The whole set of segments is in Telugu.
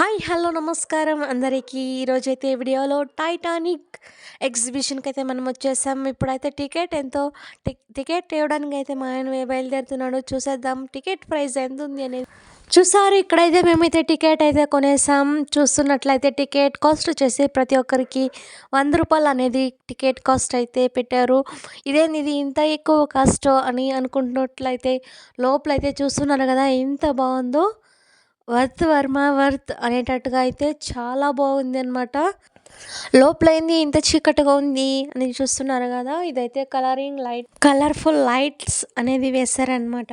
హాయ్ హలో నమస్కారం అందరికీ. ఈరోజైతే వీడియోలో టైటానిక్ ఎగ్జిబిషన్కి అయితే మనం వచ్చేసాం. ఇప్పుడైతే టికెట్ ఎంతో టికెట్ ఇవ్వడానికి అయితే మా ఆయన బయలుదేరుతున్నాడు. చూసేద్దాం టికెట్ ప్రైస్ ఎంత ఉంది అనేది. చూసారు ఇక్కడైతే మేమైతే టికెట్ అయితే కొనేసాం. చూస్తున్నట్లయితే టికెట్ కాస్ట్ వచ్చేసి ప్రతి ఒక్కరికి వంద రూపాయలు అనేది టికెట్ కాస్ట్ అయితే పెట్టారు. ఇదేంది ఇది ఇంత ఎక్కువ కాస్ట్ అని అనుకుంటున్నట్లయితే లోపలైతే చూస్తున్నారు కదా ఎంత బాగుందో. వర్త్ వర్మ వర్త్ అనేటట్టుగా అయితే చాలా బాగుంది అనమాట లోపల ఏంది ఇంత చీకటిగా ఉంది అని చూస్తున్నారు కదా ఇదైతే కలరింగ్ లైట్ కలర్ఫుల్ లైట్స్ అనేది వేశారనమాట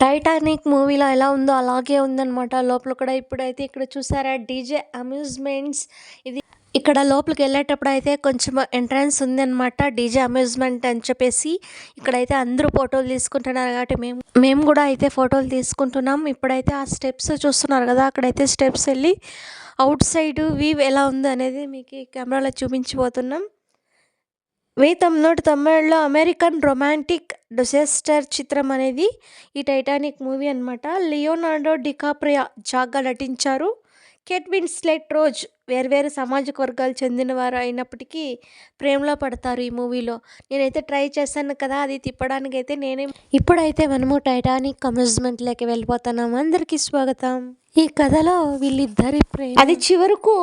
టైటానిక్ మూవీలో ఎలా ఉందో అలాగే ఉందన్నమాట. లోపల కూడా ఇప్పుడైతే ఇక్కడ చూసారా డీజే అమ్యూజ్మెంట్స్ ఇది ఇక్కడ లోపలికి వెళ్ళేటప్పుడు అయితే కొంచెం ఎంట్రన్స్ ఉందన్నమాట డీజే అమ్యూజ్మెంట్ అని చెప్పేసి. ఇక్కడైతే అందరూ ఫోటోలు తీసుకుంటున్నారు కాబట్టి మేము మేము కూడా అయితే ఫోటోలు తీసుకుంటున్నాం. ఇప్పుడైతే ఆ స్టెప్స్ చూస్తున్నారు కదా అక్కడైతే స్టెప్స్ వెళ్ళి అవుట్ సైడ్ వ్యూ ఎలా ఉంది అనేది మీకు కెమెరాలో చూపించిపోతున్నాం వెయ్యి తొమ్మిది తమిళలో అమెరికన్ రొమాంటిక్ డిజాస్టర్ చిత్రం అనేది ఈ టైటానిక్ మూవీ అనమాట లియోనార్డో డికాప్రియా జాగ్గా నటించారు. కేట్ విన్స్లెట్ రోజ్ వేర్వేరు సామాజిక వర్గాలు చెందినవారు అయినప్పటికీ ప్రేమలో పడతారు ఈ మూవీలో. నేనైతే ట్రై చేశాను కదా అది తిప్పడానికి అయితే నేనే ఇప్పుడైతే మనము టైటానిక్ అమ్యూజ్మెంట్లోకి వెళ్ళిపోతున్నాం. అందరికీ స్వాగతం. ఈ కథలో వీళ్ళిద్దరి ప్రేమ. అది చివరకు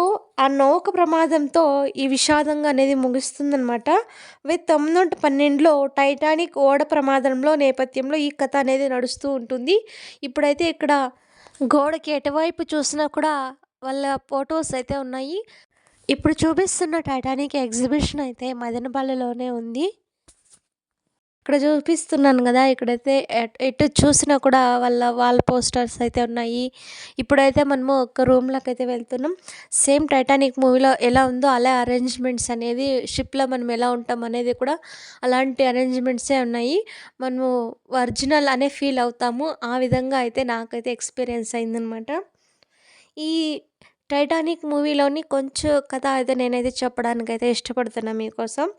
ఆ నౌక ప్రమాదంతో ఈ విషాదంగా అనేది ముగుస్తుందనమాట విత్ తొమ్మిది పన్నెండులో టైటానిక్ ఓడ ప్రమాదంలో నేపథ్యంలో ఈ కథ అనేది నడుస్తూ ఉంటుంది. ఇప్పుడైతే ఇక్కడ గోడకి ఎటువైపు చూసినా కూడా వాళ్ళ ఫొటోస్ అయితే ఉన్నాయి. ఇప్పుడు చూపిస్తున్న టైటానిక్ ఎగ్జిబిషన్ అయితే మదనపల్లిలోనే ఉంది. ఇక్కడ చూపిస్తున్నాను కదా ఇక్కడైతే ఎట్- ఎటు చూసినా కూడా వాళ్ళ వాల్ పోస్టర్స్ అయితే ఉన్నాయి. ఇప్పుడైతే మనము ఒక రూమ్లోకి అయితే వెళ్తున్నాం. సేమ్ టైటానిక్ మూవీలో ఎలా ఉందో అలా అరేంజ్మెంట్స్ అనేది షిప్లో మనం ఎలా ఉంటాం అనేది కూడా అలాంటి అరేంజ్మెంట్సే ఉన్నాయి. మనము ఒరిజినల్ అనే ఫీల్ అవుతాము. ఆ విధంగా అయితే నాకైతే ఎక్స్పీరియన్స్ అయిందనమాట ఈ టైటానిక్ మూవీలోని కొంచెం కథ అయితే నేనైతే చెప్పడానికి అయితే ఇష్టపడుతున్నా మీకోసం.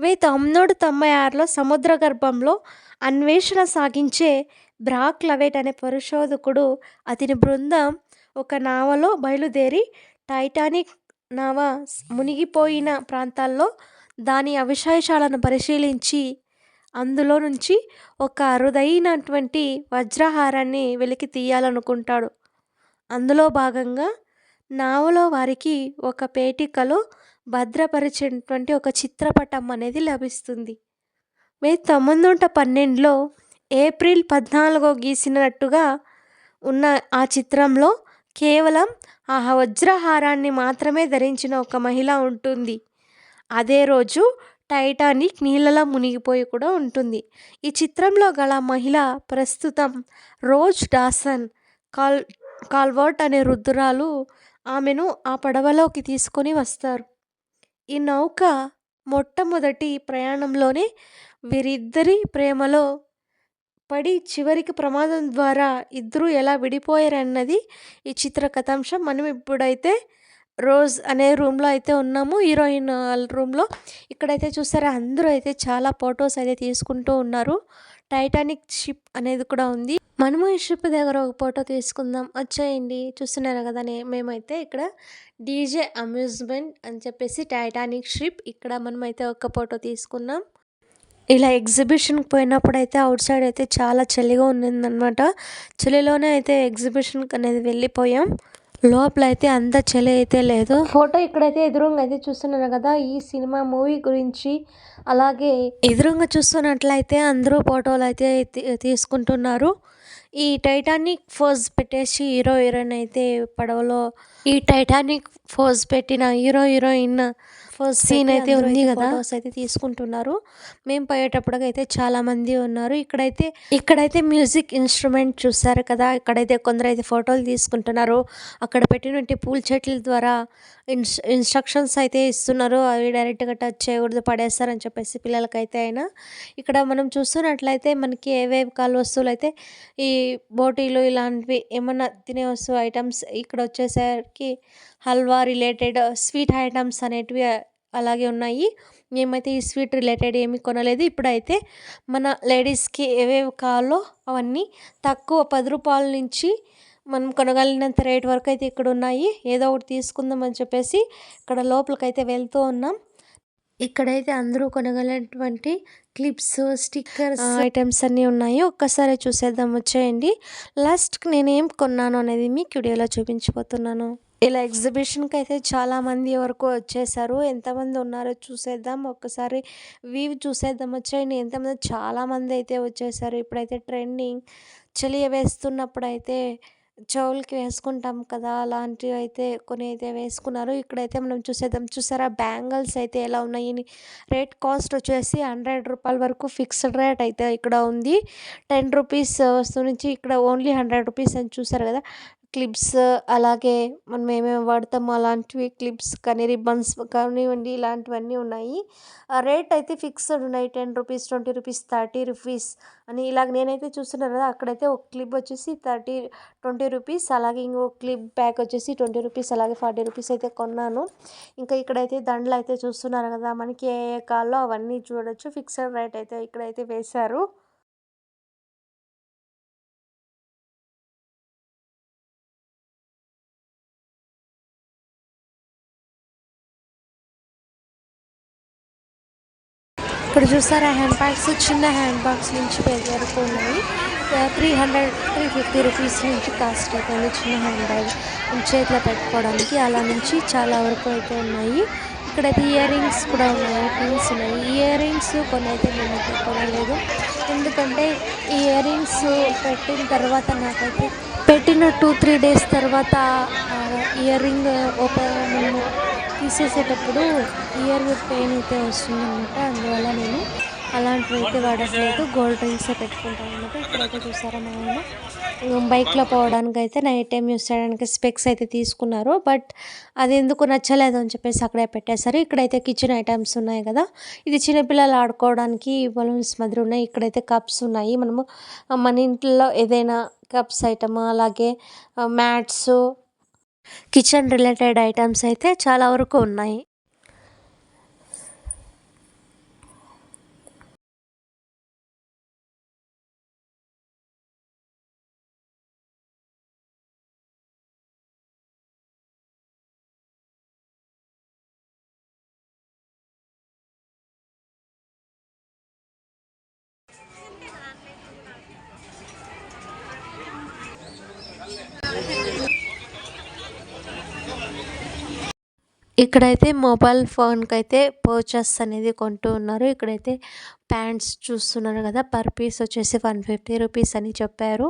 వెయ్యి తొమ్మిది తొంభై ఆరులో సముద్ర గర్భంలో అన్వేషణ సాగించే బ్రాక్ లవేట్ అనే పరిశోధకుడు అతని బృందం ఒక నావలో బయలుదేరి టైటానిక్ నావ మునిగిపోయిన ప్రాంతాల్లో దాని అవశేషాలను పరిశీలించి అందులో నుంచి ఒక అరుదైనటువంటి వజ్రహారాన్ని వెలికి తీయాలనుకుంటాడు. అందులో భాగంగా నావలో వారికి ఒక పేటికలో భద్రపరిచినటువంటి ఒక చిత్రపటం అనేది లభిస్తుంది. మే తొమ్మిది వందల పన్నెండులో ఏప్రిల్ పద్నాలుగో గీసినట్టుగా ఉన్న ఆ చిత్రంలో కేవలం ఆ వజ్రహారాన్ని మాత్రమే ధరించిన ఒక మహిళ ఉంటుంది. అదే రోజు టైటానిక్ నీళ్ళలో మునిగిపోయి కూడా ఉంటుంది. ఈ చిత్రంలో గల మహిళ ప్రస్తుతం రోజ్ డాసన్ కాల్ కాల్వర్ట్ అనే రుద్రాలు ఆమెను ఆ పడవలోకి తీసుకొని వస్తారు. ఈ నౌక మొట్టమొదటి ప్రయాణంలోనే వీరిద్దరి ప్రేమలో పడి చివరికి ప్రమాదం ద్వారా ఇద్దరూ ఎలా విడిపోయారన్నది ఈ చిత్ర కథాంశం. మనం ఇప్పుడైతే రోజ్ అనే రూమ్లో అయితే ఉన్నాము. హీరోయిన్ రూమ్లో ఇక్కడైతే చూసారా అందరూ అయితే చాలా ఫొటోస్ అయితే తీసుకుంటూ ఉన్నారు. టైటానిక్ షిప్ అనేది కూడా ఉంది. మనము ఈ షిప్ దగ్గర ఒక ఫోటో తీసుకుందాం. వచ్చేయండి. చూస్తున్నారు కదా మేమైతే ఇక్కడ డీజే అమ్యూజ్మెంట్ అని చెప్పేసి టైటానిక్ షిప్ ఇక్కడ మనమైతే ఒక ఫోటో తీసుకున్నాం. ఇలా ఎగ్జిబిషన్కి పోయినప్పుడు అయితే అవుట్ సైడ్ అయితే చాలా చలిగా ఉండిందనమాట చలిలోనే అయితే ఎగ్జిబిషన్కి అనేది వెళ్ళిపోయాం. లోపల అయితే అంత చలి అయితే లేదు. ఫోటో ఇక్కడైతే ఎదురుగా అయితే చూస్తున్నారు కదా ఈ సినిమా మూవీ గురించి. అలాగే ఎదురుగా చూస్తున్నట్లయితే అందరూ ఫోటోలు అయితే తీసుకుంటున్నారు. ఈ టైటానిక్ ఫోజ్ పెట్టేసి హీరో హీరోయిన్ అయితే పడవలో ఈ టైటానిక్ ఫోజ్ పెట్టిన హీరో హీరోయిన్ ఫస్ట్ సీన్ అయితే ఉంది కదా? ఫోటోస్ అయితే తీసుకుంటున్నారు. మేము పోయేటప్పుడు అయితే చాలా మంది ఉన్నారు. ఇక్కడైతే ఇక్కడైతే మ్యూజిక్ ఇన్స్ట్రుమెంట్ చూసారు కదా? ఇక్కడైతే కొందరు అయితే ఫోటోలు తీసుకుంటున్నారు. అక్కడ పెట్టినట్టు పూల చెట్ల ద్వారా ఇన్స్ ఇన్స్ట్రక్షన్స్ అయితే ఇస్తున్నారు. అవి డైరెక్ట్గా టచ్ చేయకూడదు పడేస్తారని చెప్పేసి పిల్లలకైతే అయినా. ఇక్కడ మనం చూస్తున్నట్లయితే మనకి ఏవేవి కాలు వస్తువులు అయితే ఈ బోటీలు ఇలాంటివి ఏమన్నా తినే వస్తువు ఐటమ్స్ ఇక్కడ వచ్చేసరికి హల్వా రిలేటెడ్ స్వీట్ ఐటమ్స్ అనేటివి అలాగే ఉన్నాయి. మేమైతే ఈ స్వీట్ రిలేటెడ్ ఏమీ కొనలేదు ఇప్పుడైతే మన లేడీస్కి ఏవేవి కావాలో అవన్నీ తక్కువ పది రూపాయల నుంచి మనం కొనగలిగినంత రేట్ వరకు అయితే ఇక్కడ ఉన్నాయి. ఏదో ఒకటి తీసుకుందాం అని చెప్పేసి ఇక్కడ లోపలికైతే వెళ్తూ ఉన్నాం. ఇక్కడైతే అందరూ కొనగలిగినటువంటి క్లిప్స్ స్టిక్కర్స్ ఐటమ్స్ అన్నీ ఉన్నాయి. ఒక్కసారి చూసేద్దాం. వచ్చేయండి. లాస్ట్కి నేనేం కొన్నాను అనేది మీకు వీడియోలో చూపించిపోతున్నాను. ఇలా ఎగ్జిబిషన్కి అయితే చాలామంది వరకు వచ్చేసారు. ఎంతమంది ఉన్నారో చూసేద్దాం. ఒక్కసారి వీవ్ చూసేద్దాం. వచ్చేయండి. ఎంతమంది చాలామంది అయితే వచ్చేసారు. ఇప్పుడైతే ట్రెండింగ్ చలి వేస్తున్నప్పుడు అయితే చెవులకి వేసుకుంటాం కదా అలాంటివి అయితే కొన్ని అయితే వేసుకున్నారు. ఇక్కడైతే మనం చూసేద్దాం. చూసారా? బ్యాంగిల్స్ అయితే ఎలా ఉన్నాయి? రేట్ కాస్ట్ వచ్చేసి హండ్రెడ్ రూపాయల వరకు ఫిక్స్డ్ రేట్ అయితే ఇక్కడ ఉంది. టెన్ రూపీస్ నుంచి ఇక్కడ ఓన్లీ హండ్రెడ్ రూపీస్ అని చూసారు కదా? క్లిప్స్ అలాగే మనం ఏమేమి వాడతామో అలాంటివి క్లిప్స్ కానీ రిబ్బన్స్ కానివ్వండి ఇలాంటివన్నీ ఉన్నాయి. రేట్ అయితే ఫిక్స్డ్ ఉన్నాయి. Ten rupees twenty rupees thirty rupees అని ఇలాగ నేనైతే చూస్తున్నాను కదా అక్కడైతే ఒక క్లిప్ వచ్చేసి థర్టీ ట్వంటీ రూపీస్ అలాగే ఇంకో క్లిప్ బ్యాగ్ వచ్చేసి ట్వంటీ రూపీస్ అలాగే ఫార్టీ రూపీస్ అయితే కొన్నాను. ఇంకా ఇక్కడైతే దండలు అయితే చూస్తున్నారు కదా మనకి ఏ ఏ కాల్లో అవన్నీ చూడొచ్చు. ఫిక్స్డ్ రేట్ అయితే ఇక్కడైతే వేశారు. ఇక్కడ చూసారా హ్యాండ్ బ్యాగ్స్ చిన్న హ్యాండ్ బ్యాగ్స్ నుంచి పెద్ద వరకు ఉన్నాయి three hundred three fifty rupees నుంచి కాస్ట్ అవుతుంది చిన్న హ్యాండ్ బ్యాగ్ చేతిలో పెట్టుకోవడానికి. అలా నుంచి చాలా వరకు అయితే ఉన్నాయి. ఇక్కడైతే ఇయర్ రింగ్స్ కూడా ఉన్నాయి పిన్స్ ఉన్నాయి. ఇయర్ రింగ్స్ కొన్ని అయితే నేను కొనలేదు. ఎందుకంటే ఈ ఇయర్ రింగ్స్ పెట్టిన తర్వాత నాకైతే పెట్టిన టూ త్రీ డేస్ తర్వాత ఇయర్ రింగ్ ఓపెన్ తీసేసేటప్పుడు ఇయర్ పెయిన్ అయితే వస్తుందన్నమాట. అందువల్ల నేను అలాంటివి అయితే వాడట్లేదు. గోల్డ్ రింగ్సే పెట్టుకుంటాను అనమాట ఇక్కడైతే చూసారా మా ఆయన. బైక్లో పోవడానికి అయితే నైట్ టైం యూస్ చేయడానికి స్పెక్స్ అయితే తీసుకున్నారు. బట్ అది ఎందుకు నచ్చలేదు అని చెప్పేసి అక్కడే పెట్టేశారు. ఇక్కడైతే కిచెన్ ఐటమ్స్ ఉన్నాయి కదా. ఇది చిన్నపిల్లలు ఆడుకోవడానికి బలూన్స్ మాదిరి ఉన్నాయి. ఇక్కడైతే కప్స్ ఉన్నాయి. మనము మన ఇంట్లో ఏదైనా కప్స్ ఐటమ్ అలాగే uh, mats kitchen related items అయితే చాలా వరకు ఉన్నాయి. ఇక్కడైతే మొబైల్ ఫోన్కి అయితే పర్చేస్ అనేది కొంటూ ఉన్నారు. ఇక్కడైతే ప్యాంట్స్ చూస్తున్నారు కదా పర్ పీస్ వచ్చేసి వన్ ఫిఫ్టీ రూపీస్ అని చెప్పారు.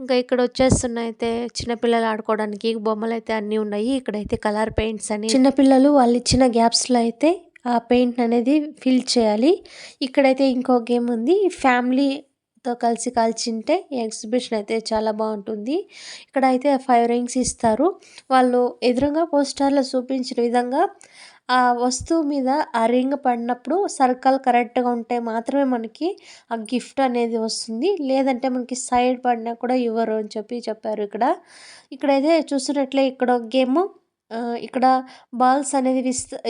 ఇంకా ఇక్కడ వచ్చేస్తున్న అయితే చిన్నపిల్లలు ఆడుకోవడానికి బొమ్మలు అయితే అన్నీ ఉన్నాయి. ఇక్కడైతే కలర్ పెయింట్స్ అని చిన్నపిల్లలు వాళ్ళు ఇచ్చిన గ్యాప్స్లో అయితే ఆ పెయింట్ అనేది ఫిల్ చేయాలి. ఇక్కడైతే ఇంకో గేమ్ ఉంది ఫ్యామిలీ తో కలిసి కాల్చింటే ఎగ్జిబిషన్ అయితే చాలా బాగుంటుంది. ఇక్కడ అయితే ఫైవ్ రింగ్స్ ఇస్తారు. వాళ్ళు ఎదురుగా పోస్టర్లో చూపించిన విధంగా ఆ వస్తువు మీద ఆ రింగ్ పడినప్పుడు సర్కిల్ కరెక్ట్గా ఉంటే మాత్రమే మనకి ఆ గిఫ్ట్ అనేది వస్తుంది. లేదంటే మనకి సైడ్ పడినా కూడా ఇవ్వరు అని చెప్పి చెప్పారు ఇక్కడ. ఇక్కడైతే చూసినట్లే ఇక్కడ ఒక గేమ్ ఇక్కడ బాల్స్ అనేది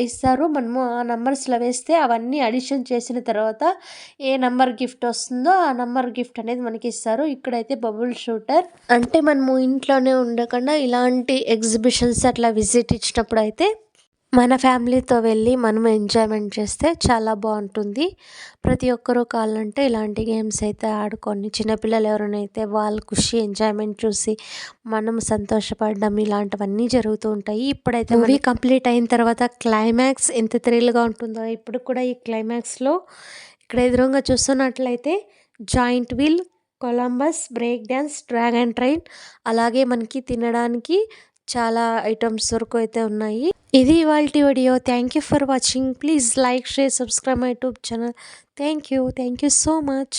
ఇస్తారు. మనము ఆ నెంబర్స్లో వేస్తే అవన్నీ అడిషన్ చేసిన తర్వాత ఏ నెంబర్ గిఫ్ట్ వస్తుందో ఆ నెంబర్ గిఫ్ట్ అనేది మనకి ఇస్తారు. ఇక్కడైతే బబుల్ షూటర్ అంటే మనము ఇంట్లోనే ఉండకుండా ఇలాంటి ఎగ్జిబిషన్స్ అట్లా విజిట్ ఇచ్చినప్పుడు అయితే మన ఫ్యామిలీతో వెళ్ళి మనం ఎంజాయ్మెంట్ చేస్తే చాలా బాగుంటుంది. ప్రతి ఒక్కరూ కావాలంటే ఇలాంటి గేమ్స్ అయితే ఆడుకొని చిన్నపిల్లలు ఎవరైనా అయితే వాళ్ళ ఖుషి ఎంజాయ్మెంట్ చూసి మనం సంతోషపడడం ఇలాంటివన్నీ జరుగుతూ ఉంటాయి. ఇప్పుడైతే మూవీ కంప్లీట్ అయిన తర్వాత క్లైమాక్స్ ఎంత థ్రిల్గా ఉంటుందో ఇప్పుడు కూడా ఈ క్లైమాక్స్లో ఇక్కడ ఎదురుగా చూస్తున్నట్లయితే giant wheel Columbus break dance dragon train అలాగే మనకి తినడానికి చాలా ఐటమ్స్ వరకు అయితే ఉన్నాయి. ఇది ఇవాళ video. Thank you for watching please like share subscribe my YouTube channel thank you thank you so much